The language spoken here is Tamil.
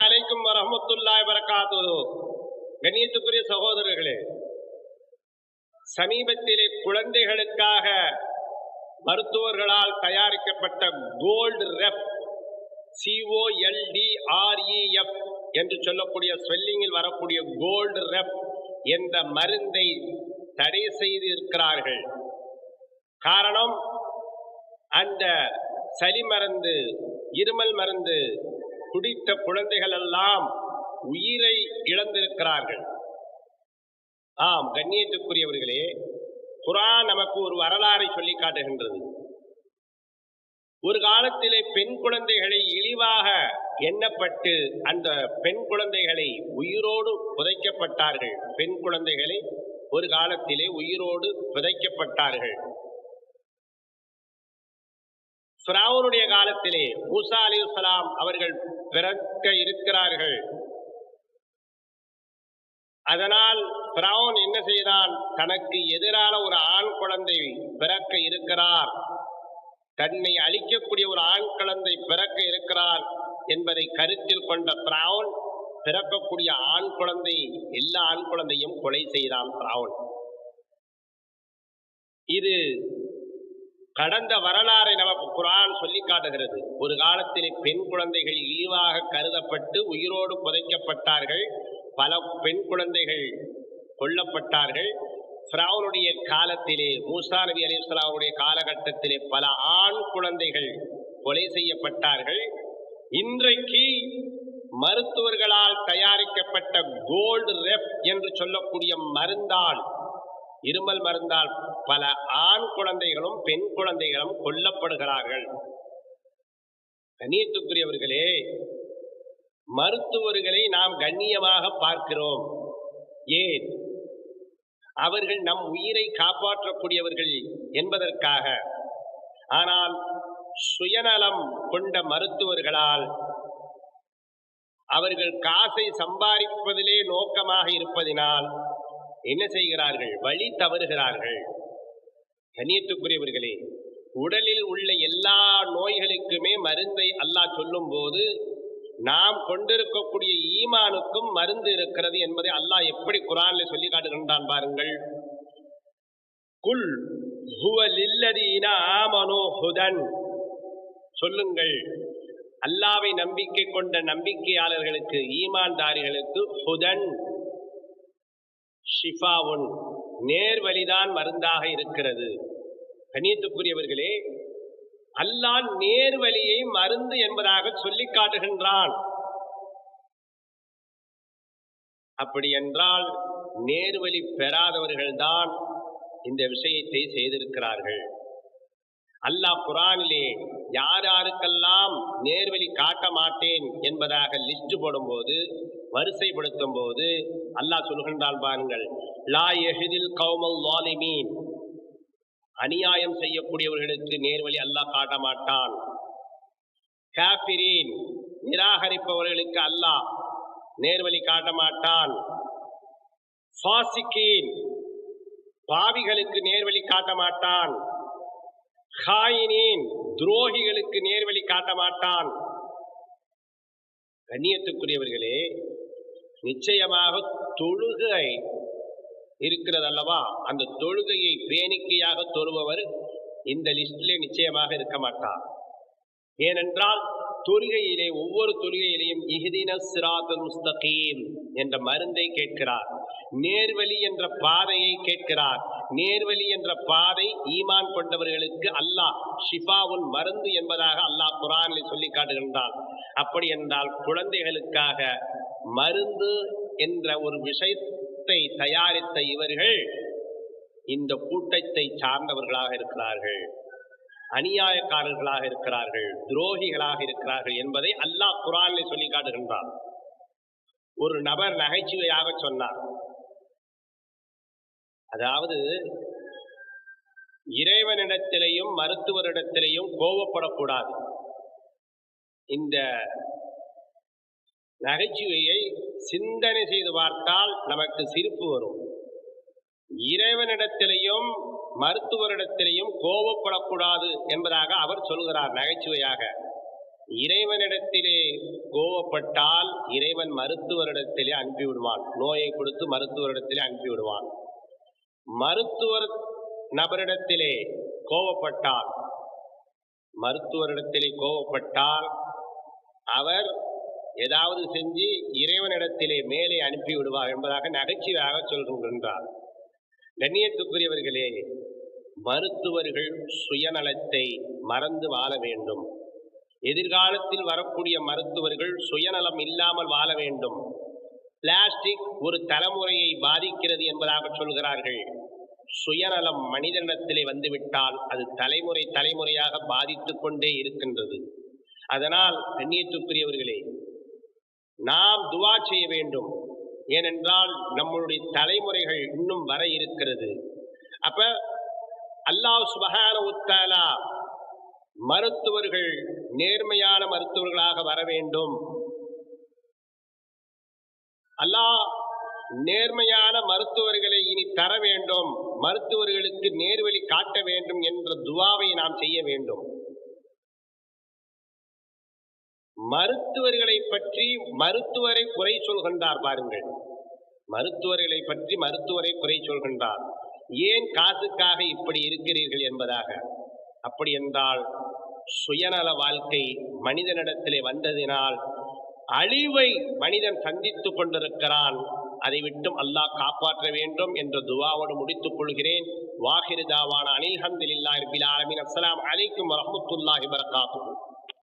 அலைக்கும் வரமத்துல்லாய் வரகாத்து கண்ணியத்துக்குரிய சகோதரர்களே சமீபத்திலே குழந்தைகளுக்காக மருத்துவர்களால் தயாரிக்கப்பட்ட கோல்டு ரெஃப் சிஓஎல்டிஆர்இஎஃப் என்று சொல்லக்கூடிய ஸ்வெல்லிங்கில் வரக்கூடிய கோல்டு ரெஃப் என்ற மருந்தை தடை செய்து இருக்கிறார்கள் காரணம் அந்த சளி மருந்து இருமல் மருந்து குடித்த குழந்தைகள் எல்லாம் உயிரை இழந்திருக்கிறார்கள். ஆம் கண்ணியத்துக்குரியவர்களே குரான் நமக்கு ஒரு வரலாறை சொல்லி காட்டுகின்றது. ஒரு காலத்திலே பெண் குழந்தைகளை இழிவாக எண்ணப்பட்டு அந்த பெண் குழந்தைகளை உயிரோடு புதைக்கப்பட்டார்கள். பெண் குழந்தைகளை ஒரு காலத்திலே உயிரோடு புதைக்கப்பட்டார்கள். சுராவனுடைய காலத்திலே மூசா அலி அவர்கள் பிறக்க இருக்கிறார்கள். அதனால் பிரவுன் என்ன செய்தான்? தனக்கு எதிரான ஒரு ஆண் குழந்தை பிறக்க இருக்கிறார். தன்னை அழிக்கக்கூடிய ஒரு ஆண் குழந்தை பிறக்க இருக்கிறார் என்பதை கருத்தில் கொண்ட பிரவுன் பிறக்கக்கூடிய ஆண் குழந்தை எல்லா ஆண் குழந்தையும் கொலை செய்தான் பிரவுன். இது கடந்த வரலாறை நமக்கு குரான் சொல்லி காட்டுகிறது. ஒரு காலத்திலே பெண் குழந்தைகள் இழிவாக கருதப்பட்டு உயிரோடு புதைக்கப்பட்டார்கள். பல பெண் குழந்தைகள் கொல்லப்பட்டார்கள். ஃப்ராவனுடைய காலத்திலே மூசா நபி அலி இஸ்லாமுடைய காலகட்டத்திலே பல ஆண் குழந்தைகள் கொலை செய்யப்பட்டார்கள். இன்றைக்கு மருத்துவர்களால் தயாரிக்கப்பட்ட கோல்டு ரெப் என்று சொல்லக்கூடிய மருந்தால் இருமல் மருந்தால் பல ஆண் குழந்தைகளும் பெண் குழந்தைகளும் கொல்லப்படுகிறார்கள். கண்ணியத்துக்குரியவர்களே மருத்துவர்களை நாம் கண்ணியமாக பார்க்கிறோம். ஏன்? அவர்கள் நம் உயிரை காப்பாற்றக்கூடியவர்கள் என்பதற்காக. ஆனால் சுயநலம் கொண்ட மருத்துவர்களால் அவர்கள் காசை சம்பாதிப்பதிலே நோக்கமாக இருப்பதினால் என்ன செய்கிறார்கள்? வழி தவறுகிறார்கள். கண்ணியத்துக்குரியவர்களே உடலில் உள்ள எல்லா நோய்களுக்குமே மருந்தை அல்லாஹ் சொல்லும் போது நாம் கொண்டிருக்கக்கூடிய ஈமானுக்கும் மருந்து இருக்கிறது என்பதை அல்லாஹ் எப்படி குரான்ல சொல்லி காட்டுகின்றான் பாருங்கள். குல் சொல்லுங்கள். அல்லாவை நம்பிக்கை கொண்ட நம்பிக்கையாளர்களுக்கு ஈமான்தாரிகளுக்கு ஹுதன். ஷிஃபாவுன் நேர்வழிதான் மருந்தாக இருக்கிறது. கணியத்துக்குரியவர்களே அல்லாஹ் நேர்வழியை மருந்து என்பதாக சொல்லி காட்டுகின்றான். அப்படி என்றால் நேர்வழி பெறாதவர்கள்தான் இந்த விஷயத்தை செய்திருக்கிறார்கள். அல்லாஹ் குரானிலே யார் யாருக்கெல்லாம் நேர்வழி காட்ட மாட்டேன் என்பதாக லிஸ்ட் போடும்போது வரிசைப்படுத்தும் போது அல்லாஹ் சொல்கின்றான் பாருங்கள் லா எஹிதில் கௌமல் வாலிமீன் அநியாயம் செய்யக்கூடியவர்களுக்கு நேர்வழி அல்லாஹ் காட்ட மாட்டான். காபிரீன் நிராகரிப்பவர்களுக்கு அல்லாஹ் நேர்வழி காட்ட மாட்டான். ஃபாசிகீன் பாவிகளுக்கு நேர்வழி காட்ட மாட்டான். காயினேன் துரோகிகளுக்கு நேர்வழி காட்ட மாட்டான். கண்ணியத்துக்குரியவர்களே நிச்சயமாக தொழுகை இருக்கிறது அல்லவா அந்த தொழுகையை பேணிக்கையாக தொழுபவர் இந்த லிஸ்டிலே நிச்சயமாக இருக்க மாட்டார். ஏனென்றால் தொழுகையிலே ஒவ்வொரு தொழுகையிலேயும் இஹிதின சிராத்துல் முஸ்தகீம் என்ற மருந்தை கேட்கிறார். நேர்வழி என்ற பாதையை கேட்கிறார். நேர்வழி என்ற பாதை ஈமான் கொண்டவர்களுக்கு அல்லாஹ் ஷிஃபாவுன் மருந்து என்பதாக அல்லாஹ் குரானில் சொல்லி காட்டுகின்றான். அப்படி என்றால் குழந்தைகளுக்காக மருந்து என்ற ஒரு விஷயத்தை தயாரித்த இவர்கள் இந்த கூட்டத்தை சார்ந்தவர்களாக இருக்கிறார்கள். அநியாயக்காரர்களாக இருக்கிறார்கள். துரோகிகளாக இருக்கிறார்கள் என்பதை அல்லாஹ் குரானில் சொல்லி காட்டுகின்றான். ஒரு நபர் நகைச்சுவையாக சொன்னார். அதாவது இறைவனிடத்திலையும் மருத்துவரிடத்திலையும் கோபப்படக்கூடாது. இந்த நகைச்சுவையை சிந்தனை செய்து பார்த்தால் நமக்கு சிரிப்பு வரும். இறைவனிடத்திலையும் மருத்துவரிடத்திலையும் கோபப்படக்கூடாது என்பதாக அவர் சொல்கிறார் நகைச்சுவையாக. இறைவனிடத்திலே கோவப்பட்டால் இறைவன் மருத்துவரிடத்திலே அனுப்பிவிடுவான். நோயை கொடுத்து மருத்துவரிடத்திலே அனுப்பிவிடுவான். மருத்துவர் நபரிடத்திலே கோவப்பட்டால் மருத்துவரிடத்திலே கோவப்பட்டால் அவர் ஏதாவது செஞ்சு இறைவனிடத்திலே மேலே அனுப்பி விடுவார் என்பதாக நகைச்சுவையாக சொல்கின்றார். கண்ணியத்துக்குரியவர்களே மருத்துவர்கள் சுயநலத்தை மறந்து வாழ வேண்டும். எதிர்காலத்தில் வரக்கூடிய மருத்துவர்கள் சுயநலம் இல்லாமல் வாழ வேண்டும். பிளாஸ்டிக் ஒரு தலைமுறையை பாதிக்கிறது என்பதாக சொல்கிறார்கள். சுயநலம் மனிதனிடத்திலே வந்துவிட்டால் அது தலைமுறை தலைமுறையாக பாதித்துக் கொண்டே இருக்கின்றது. அதனால் கண்ணியத்துக்குரியவர்களே நாம் துவா செய்ய வேண்டும். ஏனென்றால் நம்மளுடைய தலைமுறைகள் இன்னும் வர இருக்கிறது. அப்ப அல்லாஹ் சுபகான உத்தாலா மருத்துவர்கள் நேர்மையான மருத்துவர்களாக வர வேண்டும். அல்லாஹ் நேர்மையான மருத்துவர்களை வேண்டும். மருத்துவர்களுக்கு நேர்வழி காட்ட வேண்டும் என்ற துவாவை நாம் செய்ய வேண்டும். மருத்துவர்களை பற்றி மருத்துவரை குறை சொல்கின்றார் பாருங்கள். மருத்துவர்களை பற்றி மருத்துவரை குறை சொல்கின்றார். ஏன் காசுக்காக இப்படி இருக்கிறீர்கள் என்பதாக? அப்படி என்றால் சுயநல வாழ்க்கை மனிதனிடத்திலே வந்ததினால் அழிவை மனிதன் சந்தித்துக் கொண்டிருக்கிறான். அதை விட்டும் அல்லாஹ் காப்பாற்ற வேண்டும் என்ற துவாவோடு முடித்துக் கொள்கிறேன். வாஹிருதாவான அனில் ஹம்துலில்லாஹி ரபில் ஆலமீன். அஸ்ஸலாமு அலைக்கும் வரமத்துல்லாஹி வரகாத்து